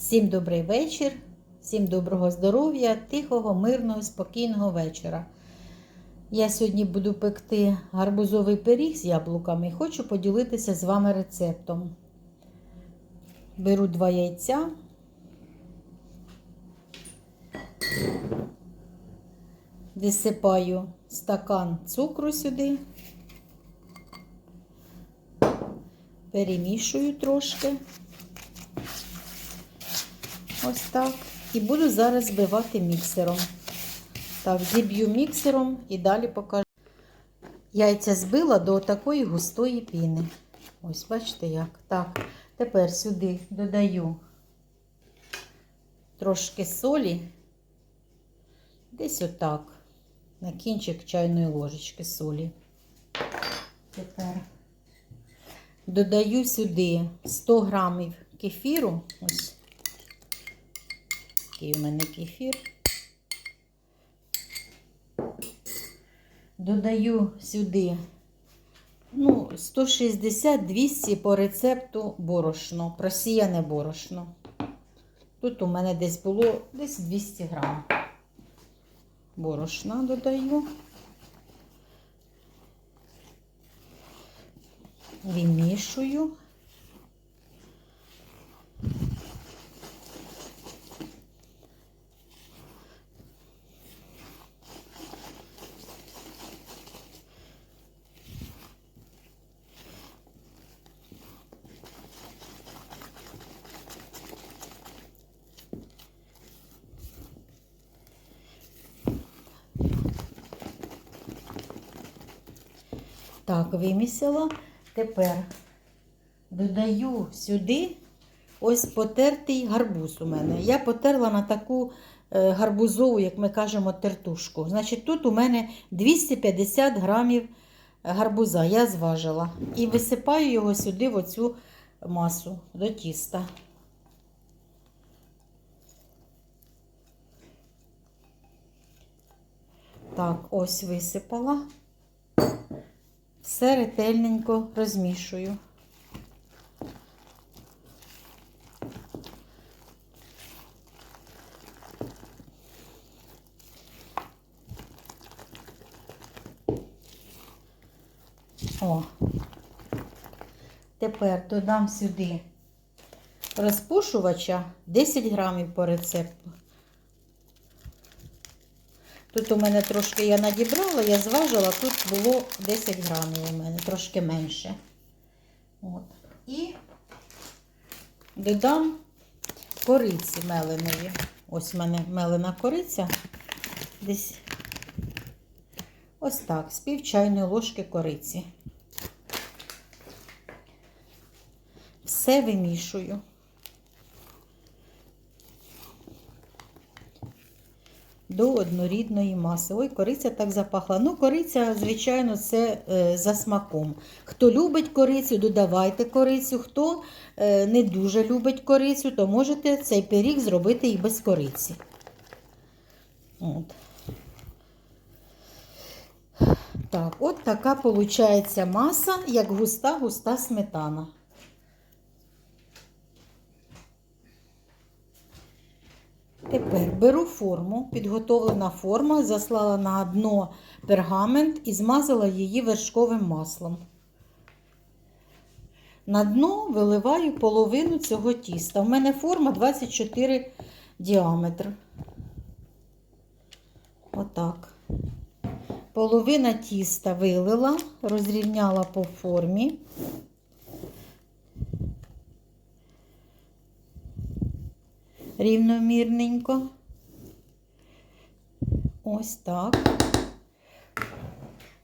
Всім добрий вечір, всім доброго здоров'я, тихого, мирного, спокійного вечора. Я сьогодні буду пекти гарбузовий пиріг з яблуками і хочу поділитися з вами рецептом. Беру два яйця. Висипаю стакан цукру сюди. Перемішую трошки. Ось так. І буду зараз збивати міксером. Так, зіб'ю міксером і далі покажу. Яйця збила до такої густої піни. Ось, бачите як. Так, тепер сюди додаю трошки солі. Десь отак. На кінчик чайної ложечки солі. Тепер додаю сюди 100 грамів кефіру. Ось такий у мене кефір. Додаю сюди ну, 160-200 по рецепту борошно, просіяне борошно. Тут у мене десь було десь 200 грам. Борошна додаю. Вимішую. Так, вимісила. Тепер додаю сюди ось потертий гарбуз у мене. Я потерла на таку е, гарбузову, як ми кажемо, тертушку. Значить, тут у мене 250 грамів гарбуза. Я зважила. І висипаю його сюди, в оцю масу до тіста. Так, ось висипала. Все ретельненько розмішую. О, тепер додам сюди розпушувача 10 грамів по рецепту. Тут у мене трошки я надібрала, я зважила, тут було 10 грамів у мене, трошки менше. От. І додам кориці меленої. Ось у мене мелена кориця. Десь ось так, з пів чайної ложки кориці. Все вимішую. До однорідної маси. Ой, кориця так запахла. Ну, кориця, звичайно, це е, за смаком. Хто любить корицю, додавайте корицю. Хто е, не дуже любить корицю, то можете цей пиріг зробити і без кориці. От. Так, от така виходить маса, як густа-густа сметана. Тепер беру форму, підготовлена форма, заслала на дно пергамент і змазала її вершковим маслом. На дно виливаю половину цього тіста. У мене форма 24 діаметр. Отак. Половина тіста вилила, розрівняла по формі. Рівномірненько. Ось так.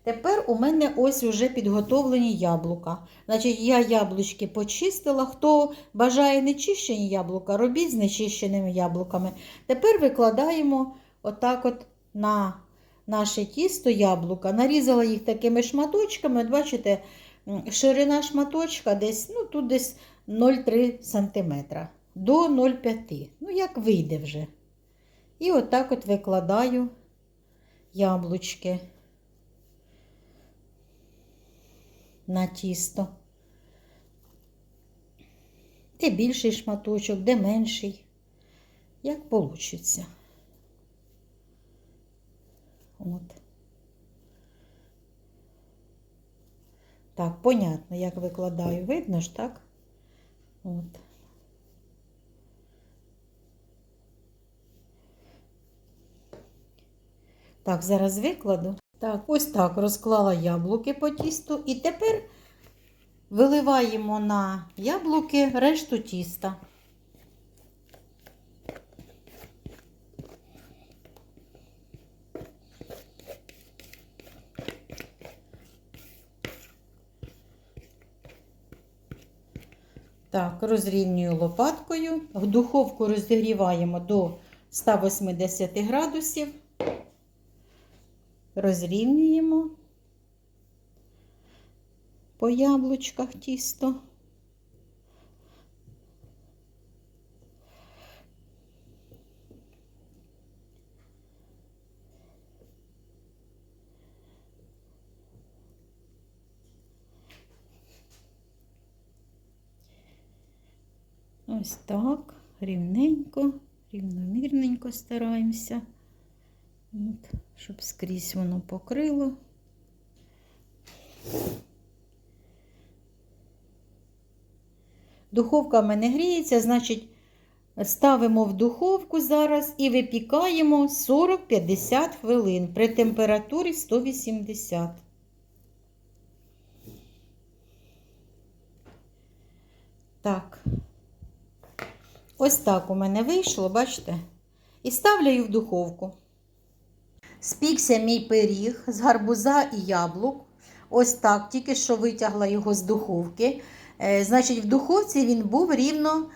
Тепер у мене ось уже підготовлені яблука. Значить, я яблучки почистила. Хто бажає нечищені яблука, робіть з нечищеними яблуками. Тепер викладаємо отак от на наше тісто яблука. Нарізала їх такими шматочками. От бачите, ширина шматочка десь, ну тут десь 0,3 см до 0,5. Ну, як вийде вже. І отак от викладаю яблучки на тісто. Де більший шматочок, де менший. як получиться. От. Так, понятно, як викладаю. Видно ж, так? От. Так, зараз викладу. Так, ось так розклала яблуки по тісту. І тепер виливаємо на яблуки решту тіста. Так, розрівнюю лопаткою. В духовку розігріваємо до 180 градусів. Розрівнюємо по яблучках тісто. Ось так, рівненько, рівномірненько стараємося, От, щоб скрізь воно покрило. Духовка в мене гріється, значить, ставимо в духовку зараз і випікаємо 40-50 хвилин при температурі 180. Так. Ось так у мене вийшло, бачите? І ставлю її в духовку. Спікся мій пиріг з гарбуза і яблук. Ось так, тільки що витягла його з духовки. Е, значить, в духовці він був рівно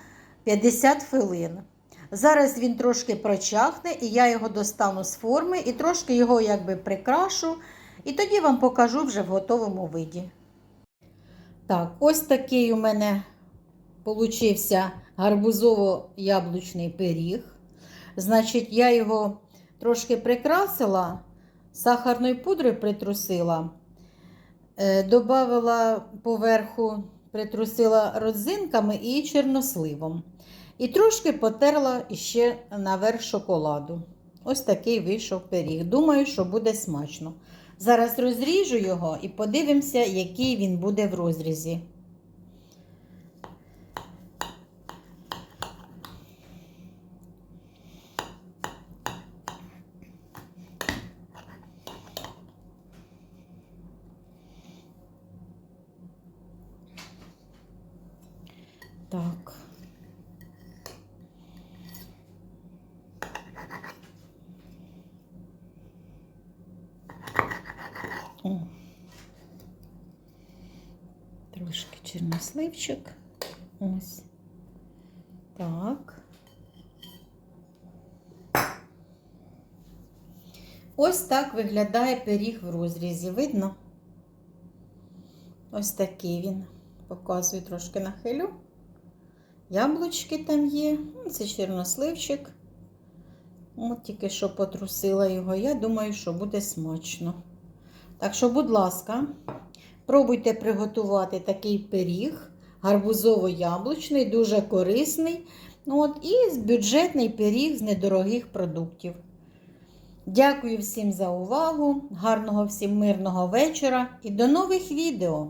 50 хвилин. Зараз він трошки прочахне, і я його достану з форми і трошки його якби прикрашу. І тоді вам покажу вже в готовому виді. Так, ось такий у мене получився гарбузово-яблучний пиріг. Значить, я його трошки прикрасила, сахарною пудрою притрусила, е, поверху, притрусила родзинками і чорносливом. І трошки потерла ще наверх шоколаду. Ось такий вийшов пиріг. Думаю, що буде смачно. Зараз розріжу його і подивимося, який він буде в розрізі. Так. О. Трошки чорносливчик. Ось. Так. Ось так виглядає пиріг в розрізі. Видно? Ось такий він. Показую трошки нахилю. Яблучки там є. Ну, Це чорносливчик. От тільки що потрусила його. Я думаю, що буде смачно. Так що, будь ласка, пробуйте приготувати такий пиріг, гарбузово-яблучний, дуже корисний. От, І бюджетний пиріг з недорогих продуктів. Дякую всім за увагу, гарного всім мирного вечора і до нових відео!